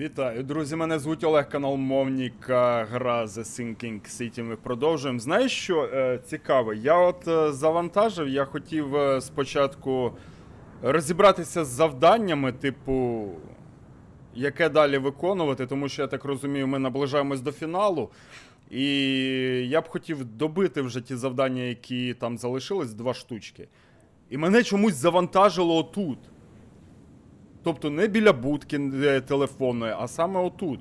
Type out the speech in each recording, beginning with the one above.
Вітаю, друзі. Мене звуть Олег, канал Мовніка, гра The Sinking City. Ми продовжуємо. Знаєш що е, цікаве? Я от е, завантажив, я хотів е, спочатку розібратися з завданнями, типу, яке далі виконувати, тому що я так розумію, ми наближаємось до фіналу. І я б хотів добити вже ті завдання, які там залишились, два штучки. І мене чомусь завантажило отут. Тобто не біля будки телефонної, а саме отут.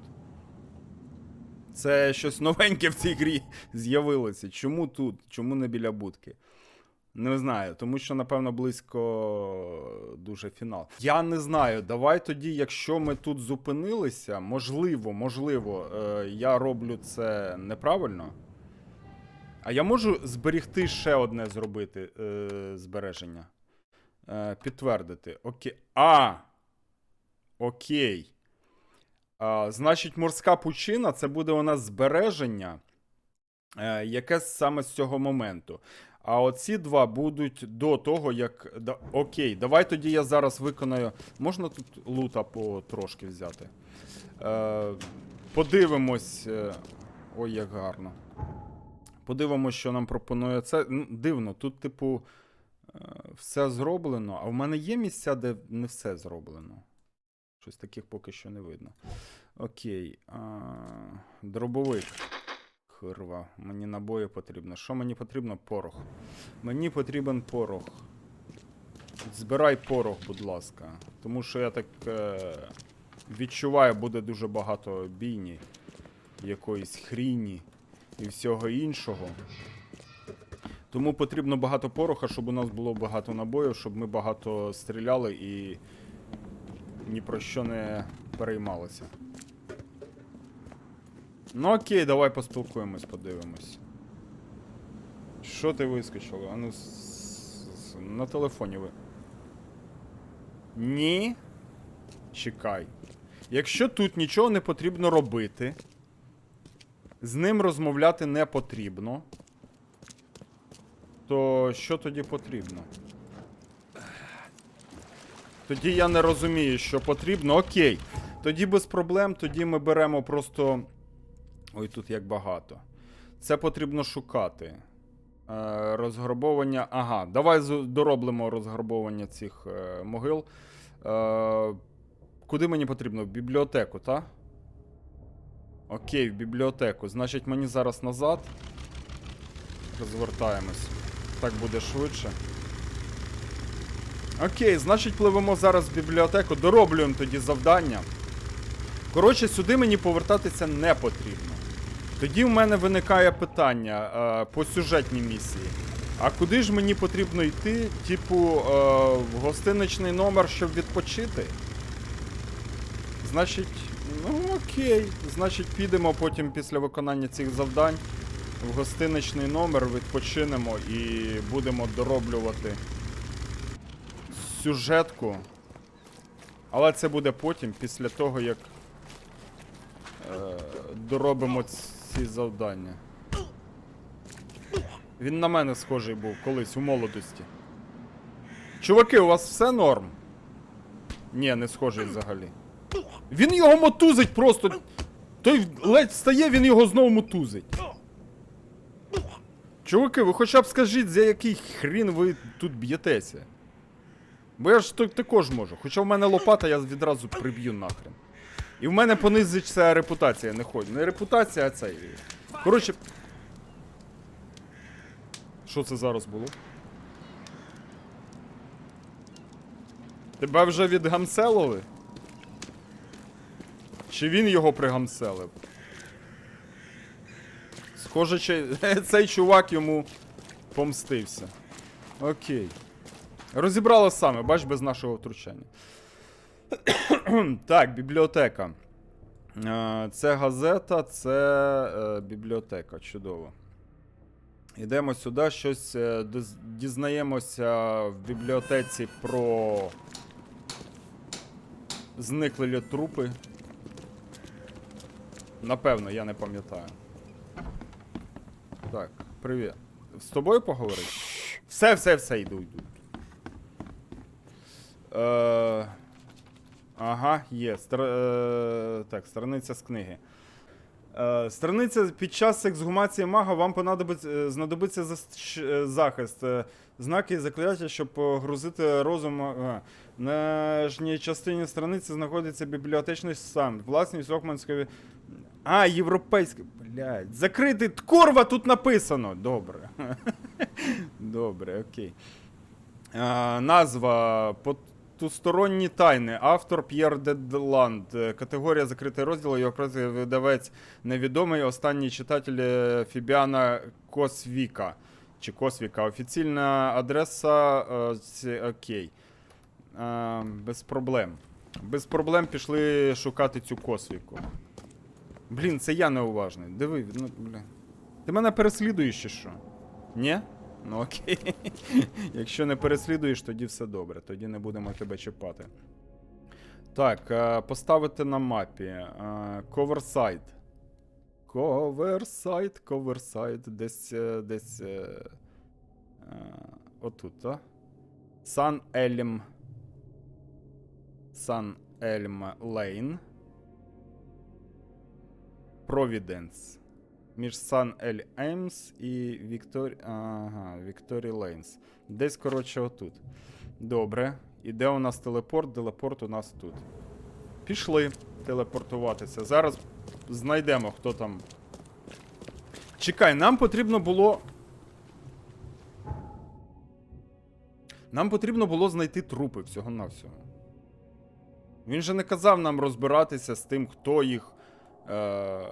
Це щось новеньке в цій грі з'явилося. Чому тут? Чому не біля будки? Не знаю, тому що, напевно, близько дуже фінал. Я не знаю. Давай тоді, якщо ми тут зупинилися, можливо, можливо, е, я роблю це неправильно. А я можу зберігти ще одне зробити е, збереження. Е, підтвердити. Окей. А! Окей. А, значить, морська пучина це буде у нас збереження, е, яке саме з цього моменту. А оці два будуть до того, як. Да, окей, давай тоді я зараз виконаю. Можна тут лута по трошки взяти? Е, подивимось. е, Ой, як гарно. Подивимось, що нам пропонує це. Ну, Дивно, тут, типу, е, все зроблено, а в мене є місця, де не все зроблено. Щось таких поки що не видно. Окей. А, дробовик. Хирва. Мені набої потрібно. Що мені потрібно? Порох. Мені потрібен порох. Збирай порох, будь ласка. Тому що я так е, відчуваю, буде дуже багато бійні, якоїсь хріні і всього іншого. Тому потрібно багато пороха, щоб у нас було багато набоїв, щоб ми багато стріляли і ні про що не переймалися. Ну окей, давай поспілкуємось, подивимось. Що ти вискочила? А ну, на телефоні ви. Ні. Чекай. Якщо тут нічого не потрібно робити, з ним розмовляти не потрібно, то що тоді потрібно? Тоді я не розумію, що потрібно. Окей. Тоді без проблем, тоді ми беремо просто. Ой, тут як багато. Це потрібно шукати. Е, розграбовання. Ага, давай дороблимо розграбовання цих е, могил. Е, куди мені потрібно? В бібліотеку, так? Окей, в бібліотеку. Значить, мені зараз назад. Розвертаємось. Так буде швидше. Окей, значить, пливемо зараз в бібліотеку, дороблюємо тоді завдання. Коротше, сюди мені повертатися не потрібно. Тоді в мене виникає питання е, по сюжетній місії. А куди ж мені потрібно йти, типу, е, в гостиничний номер, щоб відпочити? Значить, ну окей. Значить, підемо потім після виконання цих завдань в гостиничний номер, відпочинемо і будемо дороблювати сюжетку. Але це буде потім, після того, як е, доробимо ці завдання. Він на мене схожий був колись у молодості. Чуваки, у вас все норм? Ні, не схожий взагалі. Він його мотузить просто. Той ледь встає, він його знову мотузить. Чуваки, ви хоча б скажіть, за який хрін ви тут б'єтеся? Бо я ж так- також можу. Хоча в мене лопата, я відразу приб'ю нахрен. І в мене понизиться репутація, не ходь. Не репутація, а цей. Коротше. Що це зараз було? Тебе вже відгамселили? Чи він його пригамселив? Схоже, чи... цей чувак йому помстився. Окей. Розібрали саме, бач, без нашого втручання. так, бібліотека. Е, Це газета, це е, бібліотека. Чудово. Йдемо сюди, щось е, дізнаємося в бібліотеці про зниклі трупи. Напевно, я не пам'ятаю. Так, привіт. З тобою поговорити? Все, все, все, йду, йду. Е, Ага, є. Стр... е, Так, страниця з книги. Е, Страниця під час ексгумації мага вам понадобиться, е, знадобиться е, захист. Е, Знаки і закляття, щоб погрузити розум. На нижній частині страниці знаходиться бібліотечний сам. Власність Окманської. А, європейська. Блядь. Закритий. Курва, тут написано. Добре. Добре, окей. Е, назва Потусторонні тайни. Автор П'єр Дедланд. Е, Категорія закритий розділ. Його просто видавець невідомий. Останній читатель е, Фібіана Косвіка. Чи Косвіка. Офіційна адреса. е, Окей. Е, без проблем. Без проблем пішли шукати цю Косвіку. Блін, це я неуважний. Диви, ну, блін. Ти мене переслідуєш чи що? Ні? Ну окей. Якщо не переслідуєш, тоді все добре. Тоді не будемо тебе чіпати. Так, е, поставити на мапі. Коверсайд. Коверсайд, коверсайд. Десь. е, десь. е, Отут? Сан Ельм. Сан Ельм Лейн. Провіденс. Між Сан Ель Еймс і Віктор... ага, Вікторі Лейнс. Десь, коротше, отут. Добре. І де у нас телепорт? Телепорт у нас тут. Пішли телепортуватися. Зараз знайдемо, хто там. Чекай, нам потрібно було. Нам потрібно було знайти трупи всього-навсього. Він же не казав нам розбиратися з тим, хто їх е-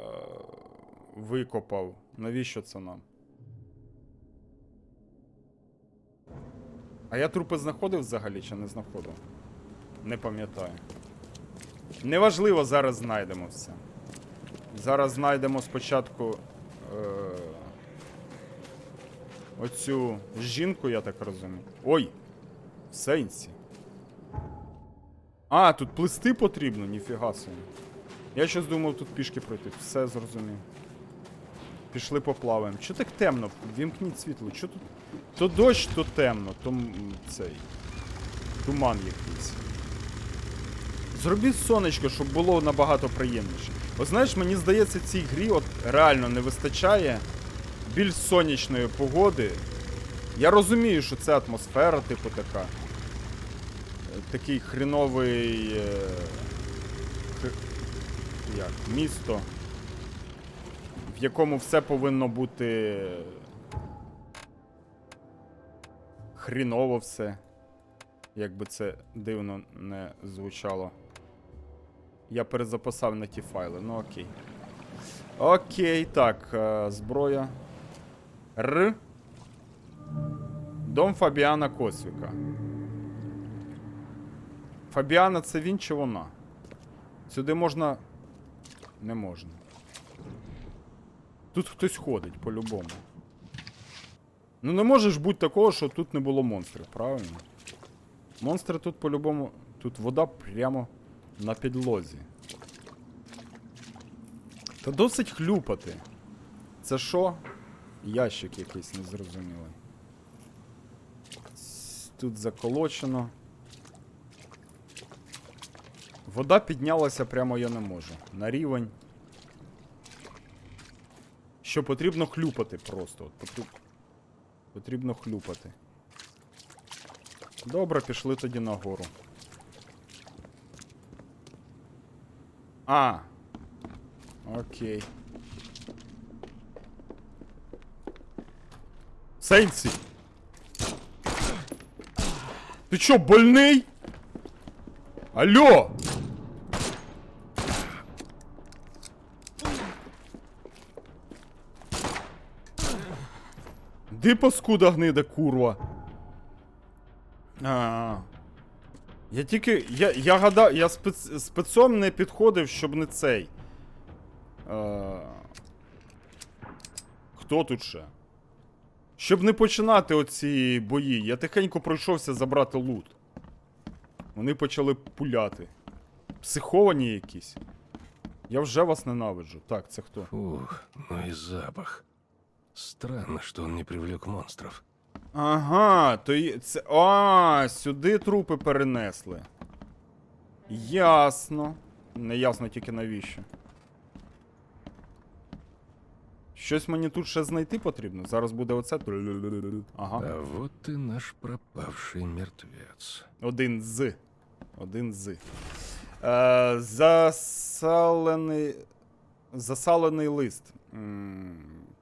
викопав. Навіщо це нам? А я трупи знаходив взагалі чи не знаходив? Не пам'ятаю. Неважливо, зараз знайдемо все. Зараз знайдемо спочатку е- оцю жінку, я так розумію. Ой! В сенсі. А, тут плисти потрібно, ніфіга собі. Я щось думав тут пішки пройти. Все зрозумів. Пішли поплаваємо. Чо так темно? Вімкніть світло. Чо тут? То дощ, то темно, то цей. Туман якийсь. Зробіть сонечко, щоб було набагато приємніше. От знаєш, мені здається, цій грі от реально не вистачає більш сонячної погоди. Я розумію, що це атмосфера, типу, така. Е, Такий хріновий. Е... Як? Місто в якому все повинно бути хріново все. Як би це дивно не звучало. Я перезаписав на ті файли, ну окей. Окей, так, е, зброя. Р. Дом Фабіана Косвіка. Фабіана це він чи вона? Сюди можна. Не можна. Тут хтось ходить по-любому. Ну не може ж бути такого, що тут не було монстрів, правильно? Монстри тут по-любому. Тут вода прямо на підлозі. Та досить хлюпати. Це що? Ящик якийсь незрозумілий. Тут заколочено. Вода піднялася прямо я не можу. На рівень. Що потрібно хлюпати просто. От потріб... Потрібно хлюпати. Добре, пішли тоді нагору. А. Окей. Сенсі! Ти чо, больний? Алло! Ди паскуда гнида, курва. А. Я тільки. Я, я гадав, я спец, спецом не підходив, щоб не цей. А. Хто тут ще? Щоб не починати оці бої, я тихенько пройшовся забрати лут. Вони почали пуляти. Психовані якісь. Я вже вас ненавиджу. Так, це хто? Фух, ну и запах. Странно, что он не привлек монстров. Ага, то й це. А, сюди трупи перенесли. Ясно. Не ясно тільки навіщо. Щось мені тут ще знайти потрібно. Зараз буде оце. Ага. А вот и наш пропавший мертвец. Один з. Один з. Е, засалений. Засалений лист.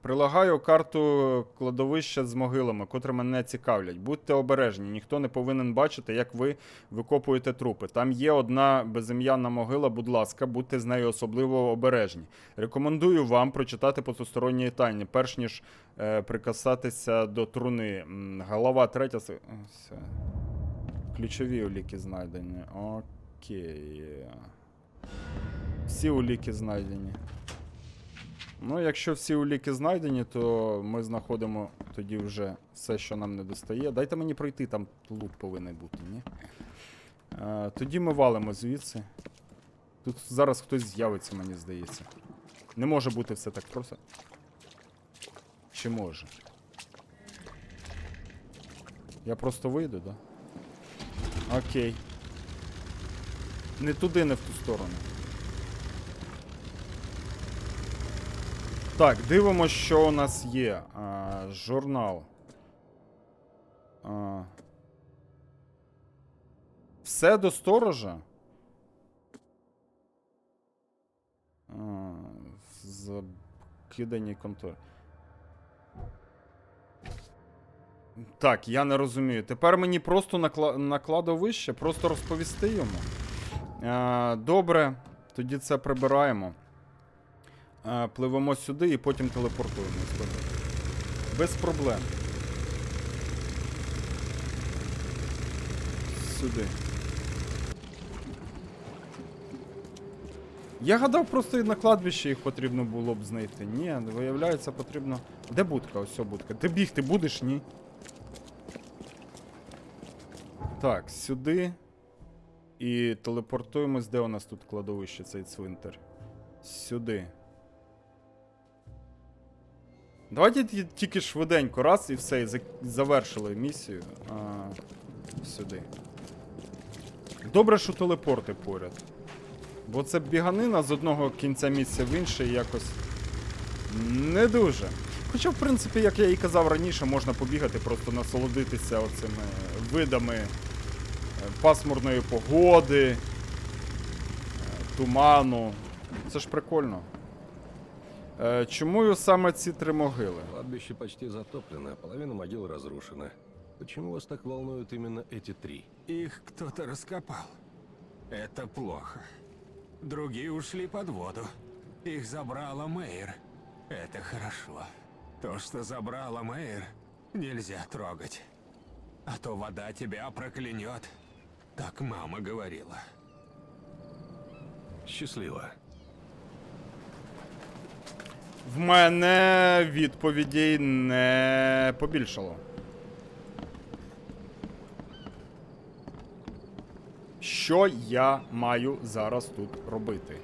Прилагаю карту кладовища з могилами, котрі мене цікавлять. Будьте обережні, ніхто не повинен бачити, як ви викопуєте трупи. Там є одна безім'янна могила, будь ласка, будьте з нею особливо обережні. Рекомендую вам прочитати потусторонні тайні, перш ніж е, прикасатися до труни. Голова третя. Все. Ключові уліки знайдені. Окей. Всі уліки знайдені. Ну, якщо всі уліки знайдені, то ми знаходимо тоді вже все, що нам не достає. Дайте мені пройти, там лут повинен бути, ні? Е, тоді ми валимо звідси. Тут зараз хтось з'явиться, мені здається. Не може бути все так просто. Чи може? Я просто вийду, да? Окей. Не туди, не в ту сторону. Так, дивимося, що у нас є. А, журнал. А, все до сторожа. А, закидані контори. Так, я не розумію. Тепер мені просто на, кла- на кладовище, просто розповісти йому. А, добре, тоді це прибираємо. А, пливемо сюди і потім телепортуємось. Без проблем. Сюди. Я гадав, просто і на кладбищі їх потрібно було б знайти. Ні, виявляється, потрібно. Де будка? Ось будка. Ти бігти будеш, ні? Так, сюди. І телепортуємось, де у нас тут кладовище, цей цвинтар. Сюди. Давайте тільки швиденько, раз і все, і завершили місію. А, сюди. Добре, що телепорти поряд. Бо це біганина з одного кінця місця в інший якось не дуже. Хоча, в принципі, як я і казав раніше, можна побігати, просто насолодитися оцими видами е, пасмурної погоди, е, туману. Це ж прикольно. Чому саме ці три могили? Кладбище почти затоплено, половина могил разрушена. Почему вас так волнуют именно эти три? Их кто-то раскопал. Это плохо. Другие ушли под воду. Их забрала Мэйр. Это хорошо. То, что забрала Мэйр, нельзя трогать. А то вода тебя проклянет. Так мама говорила. Счастливо. В мене відповідей не побільшало. Що я маю зараз тут робити?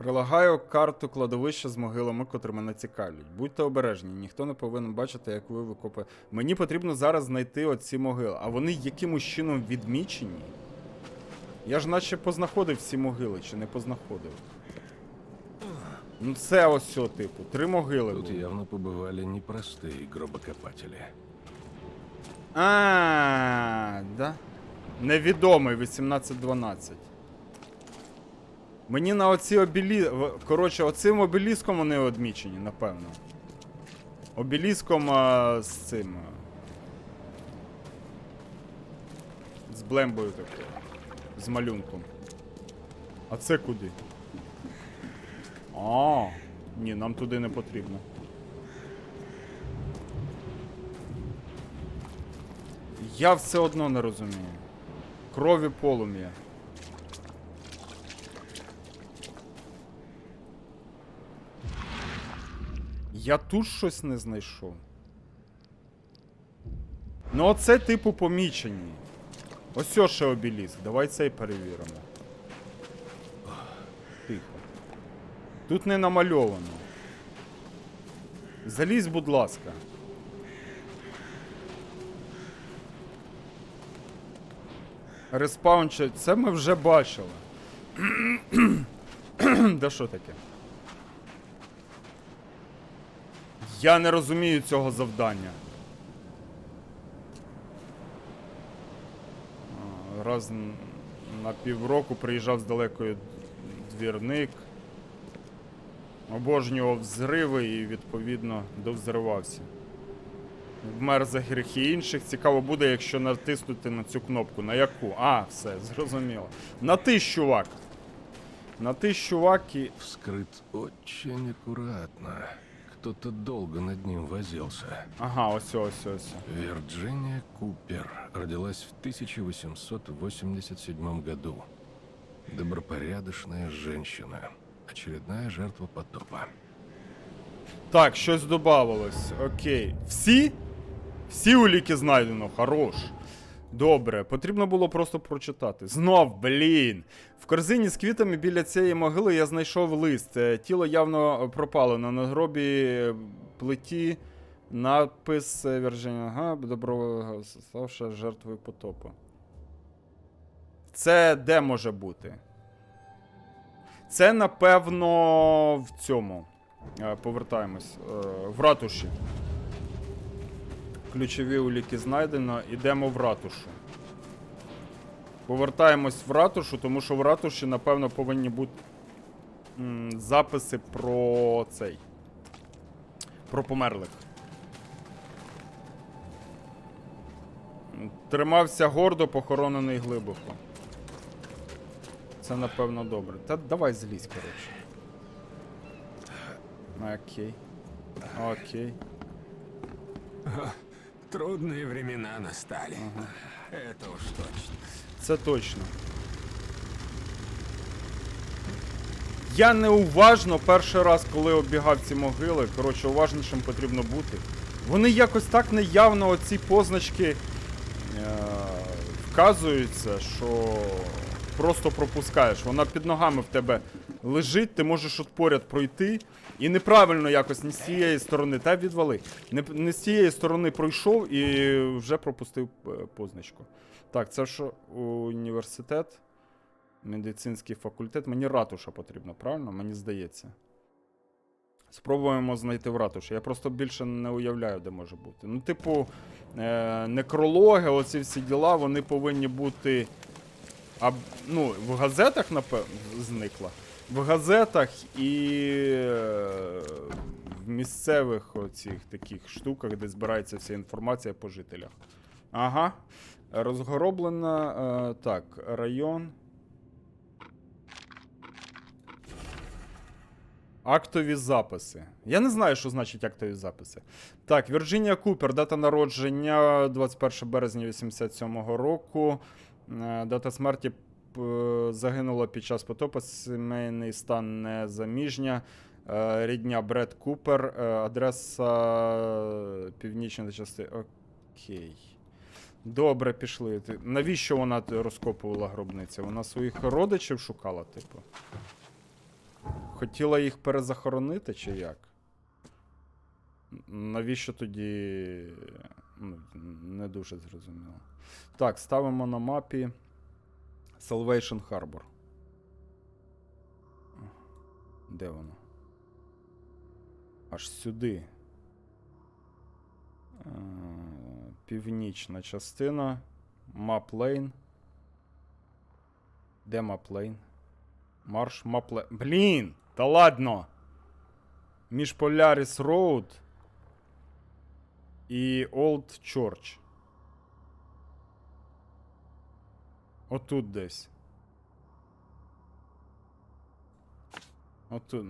Прилагаю карту кладовища з могилами, котрі мене цікавлять. Будьте обережні, ніхто не повинен бачити, як ви викопаєте. Мені потрібно зараз знайти оці могили. А вони якимось чином відмічені? Я ж наче познаходив всі могили, чи не познаходив? Ну це ось о, типу, три могили. Тут було. явно побывали непростые гробокопатели. А, да? Невідомий 1812. Мені на оці обілі... Коротше, оцим обеліском вони одмічені, напевно. Обеліском а, з цим. З блембою такою. З малюнком. А це куди? А, ні, нам туди не потрібно. Я все одно не розумію. Крові полум'я. Я тут щось не знайшов. Ну, оце типу помічені. Ось ще обіліск. Давай цей перевіримо. Тихо. Тут не намальовано. Залізь, будь ласка. Респаунче, це ми вже бачили. Да що таке? Я не розумію цього завдання. Раз на півроку приїжджав з далекою двірник. Обожнював взриви і, відповідно, довзривався. Вмер за гріхи інших. Цікаво буде, якщо натиснути на цю кнопку. На яку? А, все, зрозуміло. На ти, чувак. На ти, чувак, і. Вскрыт очень аккуратно. Кто-то долго над ним возился. Ага, ось, ось, ось. Вирджиния Купер родилась в 1887 году. Добропорядочная женщина. Очередная жертва потопа. Так, щось додавалось. Окей. Всі? Всі уліки знайдено, хорош. Добре, потрібно було просто прочитати. Знов, блін. В корзині з квітами біля цієї могили я знайшов лист. Е, Тіло явно пропало на надгробі е, плиті. Надпис е, Вірджинія. Ага, добро ставши жертвою потопу. Це де може бути? Це, напевно, в цьому. Е, Повертаємось. В ратуші. Ключові уліки знайдено. Ідемо в ратушу. Повертаємось в ратушу, тому що в ратуші, напевно, повинні бути м, записи про цей. Про померлих. Тримався гордо, похоронений глибоко. Це напевно добре. Та давай злізь, коротше. Окей. Окей. Трудные времена настали. Это уж точно. Це точно. Я неуважно перший раз, коли оббігав ці могили, коротше, уважнішим потрібно бути. Вони якось так неявно оці позначки е- вказуються, що просто пропускаєш. Вона під ногами в тебе лежить, ти можеш от поряд пройти. І неправильно якось не з цієї сторони, та відвали. Не, не з цієї сторони пройшов і вже пропустив е, позначку. Так, це ж університет, медицинський факультет. Мені ратуша потрібна, правильно? Мені здається. Спробуємо знайти в ратуші. Я просто більше не уявляю, де може бути. Ну, типу, е- некрологи, оці всі діла, вони повинні бути. А, ну, в газетах, напевно, зникла. В газетах і е, в місцевих оцих таких штуках, де збирається вся інформація по жителях. Ага. Розгороблена. Е, так, район. Актові записи. Я не знаю, що значить актові записи. Так, Вірджинія Купер, дата народження 21 березня 87-го року. Е, Дата смерті загинула під час потопу. Сімейний стан незаміжня. Е, Рідня Бред Купер. Е, Адреса північна частина. Окей. Добре, пішли. Навіщо вона розкопувала гробниці? Вона своїх родичів шукала, типу. Хотіла їх перезахоронити, чи як? Навіщо тоді. Ну, не дуже зрозуміло. Так, ставимо на мапі Salvation Harbor. Де воно? Аж сюди. Е, Північна частина. Маплейн. Де Маплейн? Марш Маплейн. Блін! Та ладно! Між Polaris Road і Old Church. Отут десь. Отут.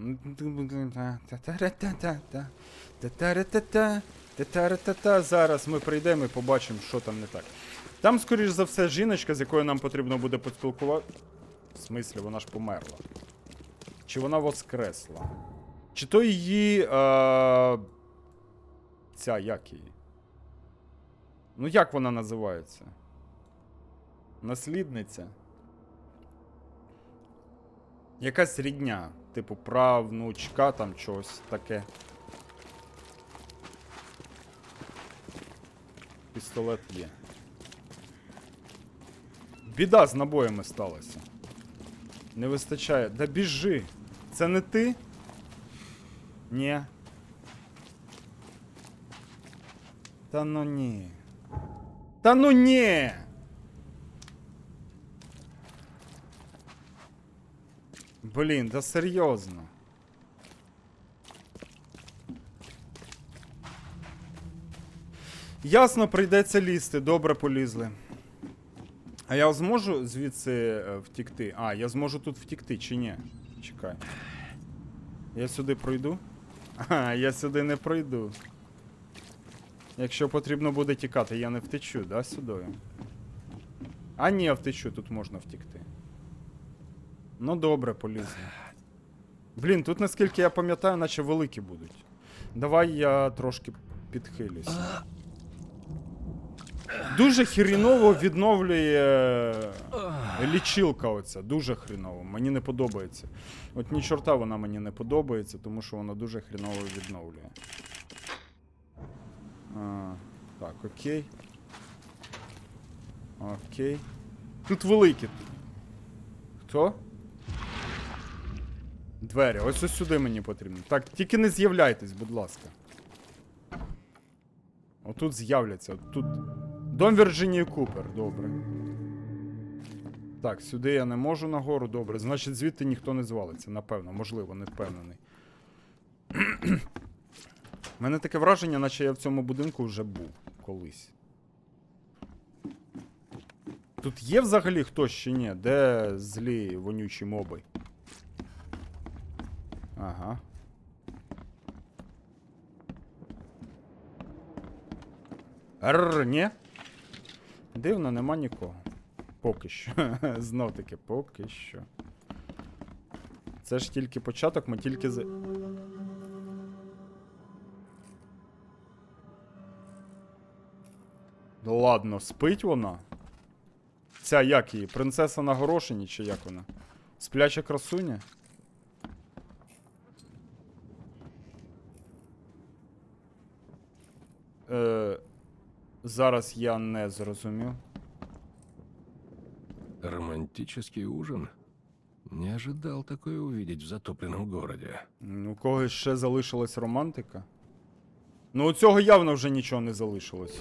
Та-та-ра-та-та. Та-та-ра-та-та. Зараз ми прийдемо і побачимо, що там не так. Там, скоріш за все, жіночка, з якою нам потрібно буде поспілкувати. В смислі, вона ж померла. Чи вона воскресла? Чи то її. Е... Ця як її? Ну, як вона називається? наслідниця. Якась рідня, типу правнучка там чогось таке. Пістолет є. Біда з набоями сталася. Не вистачає. Да біжи! Це не ти? Ні. Та ну ні. Та ну ні! Блін, да серйозно. Ясно, прийдеться лізти, добре полізли. А я зможу звідси е, втікти? А, я зможу тут втікти чи ні? Чекай. Я сюди пройду? А, я сюди не пройду. Якщо потрібно буде тікати, я не втечу, да, сюди? А ні, я втечу, тут можна втікти. Ну добре, полізли. Блін, тут наскільки я пам'ятаю, наче великі будуть. Давай я трошки підхилюся. Дуже хріново відновлює лічилка оця. Дуже хріново. Мені не подобається. От ні чорта вона мені не подобається, тому що вона дуже хріново відновлює. А, так, окей. Окей. Тут великі. Хто? Двері. Ось ось сюди мені потрібно. Так, тільки не з'являйтесь, будь ласка. Отут з'являться. Тут. Дом Вірджинії Купер, добре. Так, сюди я не можу нагору, добре. Значить, звідти ніхто не звалиться, напевно, можливо, не впевнений. У мене таке враження, наче я в цьому будинку вже був колись. Тут є взагалі хтось чи ні? Де злі вонючі моби? Ага. Рр, ні? Дивно, нема нікого. Поки що. Знов таки, поки що. Це ж тільки початок, ми тільки з. Ладно, спить вона? Ця як її? Принцеса на горошині, чи як вона? Спляча красуня? Е, зараз я не зрозумів. Романтический ужин? Не ожидал такое увидеть в затопленном городе. У когось ще залишилась романтика. Ну, у цього явно вже нічого не залишилось.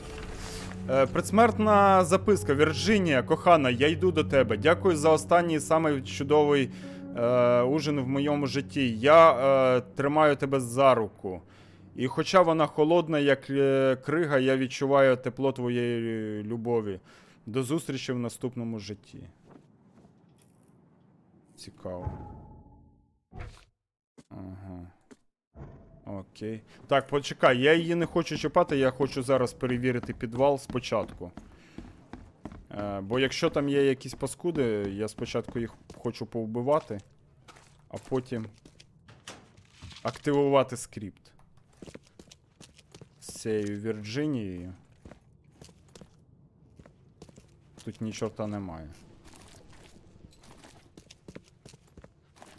Е, предсмертна записка. Вірджинія, кохана, я йду до тебе. Дякую за останній самий чудовий е, ужин в моєму житті. Я е, тримаю тебе за руку. І хоча вона холодна, як е, крига, я відчуваю тепло твоєї любові. До зустрічі в наступному житті. Цікаво. Ага. Окей. Так, почекай, я її не хочу чіпати, я хочу зараз перевірити підвал спочатку. Е, бо якщо там є якісь паскуди, я спочатку їх хочу повбивати, а потім активувати скрипт. Цією Вірджинією. Тут ні чорта немає.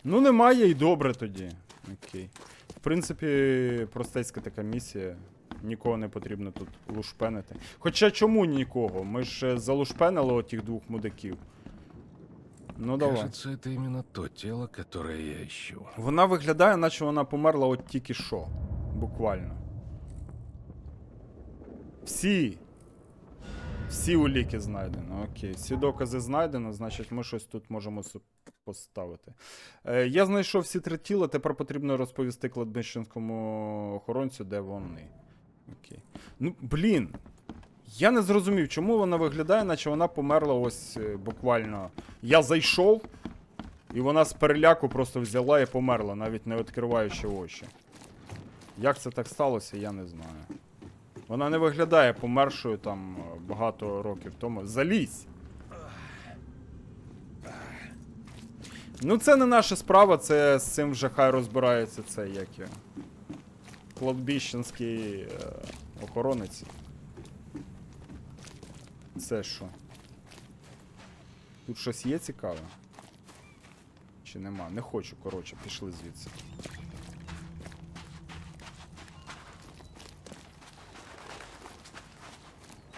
Ну, немає і добре тоді. Окей. В принципі, простецька така місія. Нікого не потрібно тут лушпенити. Хоча чому нікого? Ми ж е, залушпенили отих двох мудаків. Ну давай. Кажется, это именно то тело, которое я ищу. Вона виглядає, наче вона померла от тільки що. Буквально. Всі. Всі уліки знайдено. Окей. Всі докази знайдено, значить ми щось тут можемо поставити. Е, я знайшов всі три тіла, тепер потрібно розповісти кладбищенському охоронцю, де вони. Окей. Ну, блін. Я не зрозумів, чому вона виглядає, наче вона померла ось е, буквально. Я зайшов, і вона з переляку просто взяла і померла, навіть не відкриваючи очі. Як це так сталося, я не знаю. Вона не виглядає помершою там е, багато років тому. Залізь! Ну, це не наша справа, це з цим вже хай розбирається це як я. Кладбіщенський е, охоронець. Це що? Тут щось є цікаве? Чи нема? Не хочу, коротше, пішли звідси.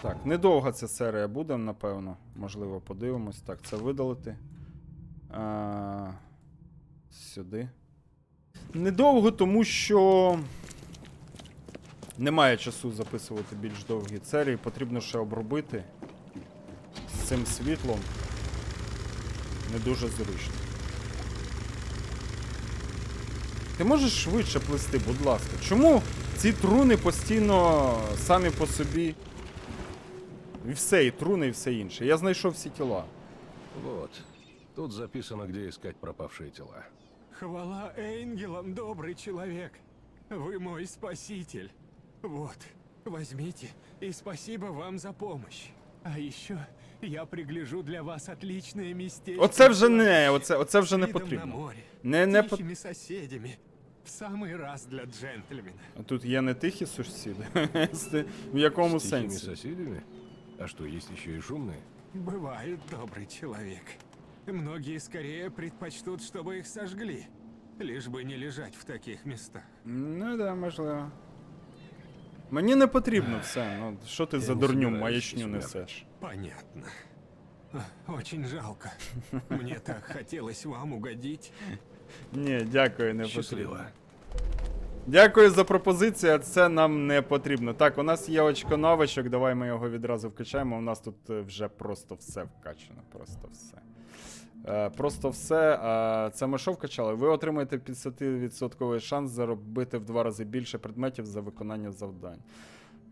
Так, недовга ця серія буде, напевно. Можливо, подивимось. Так, це видалити. А, сюди. Недовго, тому що. Немає часу записувати більш довгі серії. Потрібно ще обробити з цим світлом. Не дуже зручно. Ти можеш швидше плисти, будь ласка. Чому ці труни постійно самі по собі? І все, і труни, і все інше. Я знайшов всі тіла. Вот. Тут записано, где искать пропавшие тела. Хвала ангелам, добрый человек. Вы мой спаситель. Вот, возьмите и спасибо вам за помощь. А еще я пригляжу для вас отличное местечко. Оце вже не, в оце, оце вже не видом на потрібно. море, Не, не по... тихими соседями. В самый раз для джентльмена. Тут є не тихі сусіди. В якому С тихими сенсі? соседями? А что, есть еще и шумные? Бывает, добрый человек. Многие скорее предпочтут, чтобы их сожгли, лишь бы не лежать в таких местах. Ну да, можливо. Мені не потрібно все. Ну, що ти Я за не дурню собираюсь маячню смерть. несеш? Понятно. А, Очень жалко. Мне так хотелось вам угодить. Ні, дякую, не Счастливо. потрібно. Дякую за пропозицію, це нам не потрібно. Так, у нас є очко навичок, давай ми його відразу вкачаємо. У нас тут е, вже просто все вкачано. Просто все. Е, просто все. Е, це ми що вкачали? Ви отримаєте 50% шанс заробити в два рази більше предметів за виконання завдань.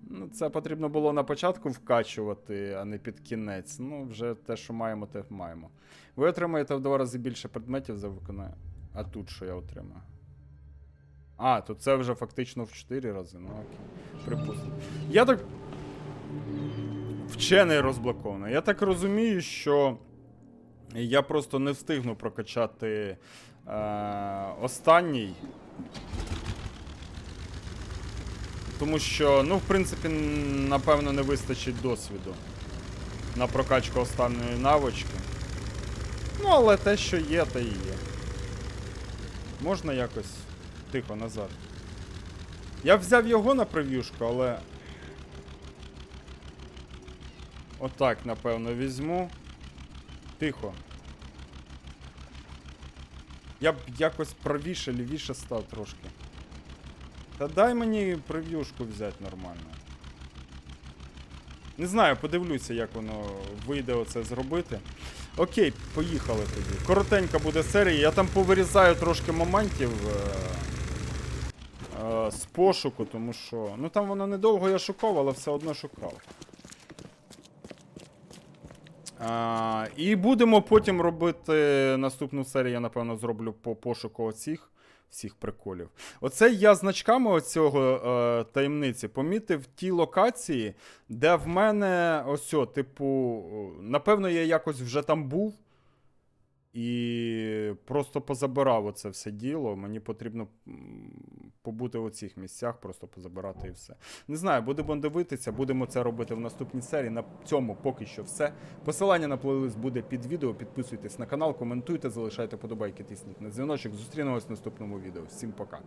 Ну, це потрібно було на початку вкачувати, а не під кінець. Ну, вже те, що маємо, те маємо. Ви отримаєте в два рази більше предметів за виконання. А тут що я отримаю? А, тут це вже фактично в 4 рази. Ну окей. Припустимо. Я так. Вчений розблоковано. Я так розумію, що я просто не встигну прокачати е, останній. Тому що, ну, в принципі, напевно, не вистачить досвіду на прокачку останньої навички. Ну, але те, що є, те і є. Можна якось тихо назад. Я взяв його на прев'юшку, але. Отак, напевно, візьму. Тихо. Я б якось правіше, лівіше став трошки. Та дай мені прев'юшку взяти нормально. Не знаю, подивлюся, як воно вийде оце зробити. Окей, поїхали тоді. Коротенька буде серія. Я там повирізаю трошки моментів е- з пошуку, тому що. Ну там воно недовго я шукав, але все одно шукав. А, і будемо потім робити наступну серію, я напевно зроблю по пошуку оцих всіх приколів. Оце я значками оцього е, таємниці помітив ті локації, де в мене ось, типу, напевно, я якось вже там був. І просто позабирав оце все діло. Мені потрібно побути у цих місцях, просто позабирати і все. Не знаю, будемо дивитися, будемо це робити в наступній серії. На цьому поки що все. Посилання на плейлист буде під відео. Підписуйтесь на канал, коментуйте, залишайте подобайки, тисніть на дзвіночок. Зустрінемось в наступному відео. Всім пока.